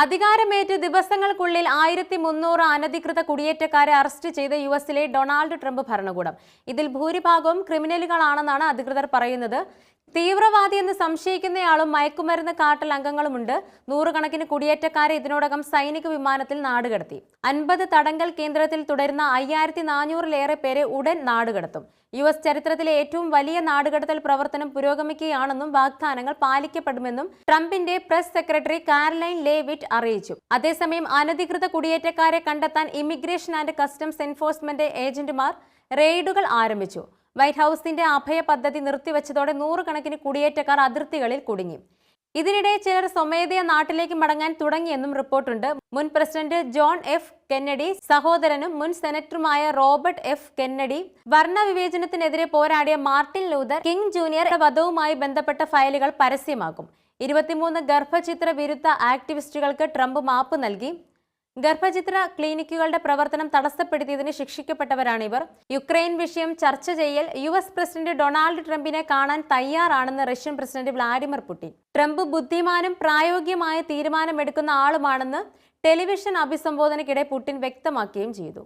അധികാരമേറ്റ് ദിവസങ്ങൾക്കുള്ളിൽ ആയിരത്തി മുന്നൂറ് അനധികൃത കുടിയേറ്റക്കാരെ അറസ്റ്റ് ചെയ്ത യു എസിലെ ഡൊണാൾഡ് ട്രംപ് ഭരണകൂടം. ഇതിൽ ഭൂരിഭാഗവും ക്രിമിനലുകളാണെന്നാണ് അധികൃതർ പറയുന്നത്. തീവ്രവാദി എന്ന് സംശയിക്കുന്നയാളും മയക്കുമരുന്ന് കാട്ടൽ അംഗങ്ങളുമുണ്ട്. നൂറുകണക്കിന് കുടിയേറ്റക്കാരെ ഇതിനോടകം സൈനിക വിമാനത്തിൽ നാടുകടത്തി. അൻപത് തടങ്കൽ കേന്ദ്രത്തിൽ തുടരുന്ന അയ്യായിരത്തി നാനൂറിലേറെ പേരെ ഉടൻ നാടുകടത്തും. യു എസ് ചരിത്രത്തിലെ ഏറ്റവും വലിയ നാടുകടത്തൽ പ്രവർത്തനം പുരോഗമിക്കുകയാണെന്നും വാഗ്ദാനങ്ങൾ പാലിക്കപ്പെടുമെന്നും ട്രംപിന്റെ പ്രസ് സെക്രട്ടറി കാരലൈൻ ലേവിറ്റ് അറിയിച്ചു. അതേസമയം അനധികൃത കുടിയേറ്റക്കാരെ കണ്ടെത്താൻ ഇമിഗ്രേഷൻ ആൻഡ് കസ്റ്റംസ് എൻഫോഴ്സ്മെന്റ് ഏജന്റുമാർ റെയ്ഡുകൾ ആരംഭിച്ചു. വൈറ്റ് ഹൌസിന്റെ അഭയ പദ്ധതി നിർത്തിവെച്ചതോടെ നൂറുകണക്കിന് കുടിയേറ്റക്കാർ അതിർത്തികളിൽ കുടുങ്ങി. ഇതിനിടെ ചിലർ സ്വമേധയാ നാട്ടിലേക്ക് മടങ്ങാൻ തുടങ്ങിയെന്നും റിപ്പോർട്ടുണ്ട്. മുൻ പ്രസിഡന്റ് ജോൺ എഫ് കെന്നഡി സഹോദരനും മുൻ സെനറ്ററുമായ റോബർട്ട് എഫ് കെന്നഡി വർണവിവേചനത്തിനെതിരെ പോരാടിയ മാർട്ടിൻ ലൂതർ കിങ് ജൂനിയർ വധവുമായി ബന്ധപ്പെട്ട ഫയലുകൾ പരസ്യമാക്കും. ഇരുപത്തിമൂന്ന് ഗർഭചിത്ര വിരുദ്ധ ആക്ടിവിസ്റ്റുകൾക്ക് ട്രംപ് മാപ്പ് നൽകി. ഗർഭചിത്ര ക്ലിനിക്കുകളുടെ പ്രവർത്തനം തടസ്സപ്പെടുത്തിയതിന് ശിക്ഷിക്കപ്പെട്ടവരാണിവർ. യുക്രൈൻ വിഷയം ചർച്ച ചെയ്യൽ യു എസ് പ്രസിഡന്റ് ഡൊണാൾഡ് ട്രംപിനെ കാണാൻ തയ്യാറാണെന്ന് Russian president Vladimir Putin. Trump ബുദ്ധിമാനും പ്രായോഗികമായ തീരുമാനമെടുക്കുന്ന ആളുമാണെന്ന് ടെലിവിഷൻ അഭിസംബോധനയ്ക്കിടെ പുടിൻ വ്യക്തമാക്കുകയും ചെയ്തു.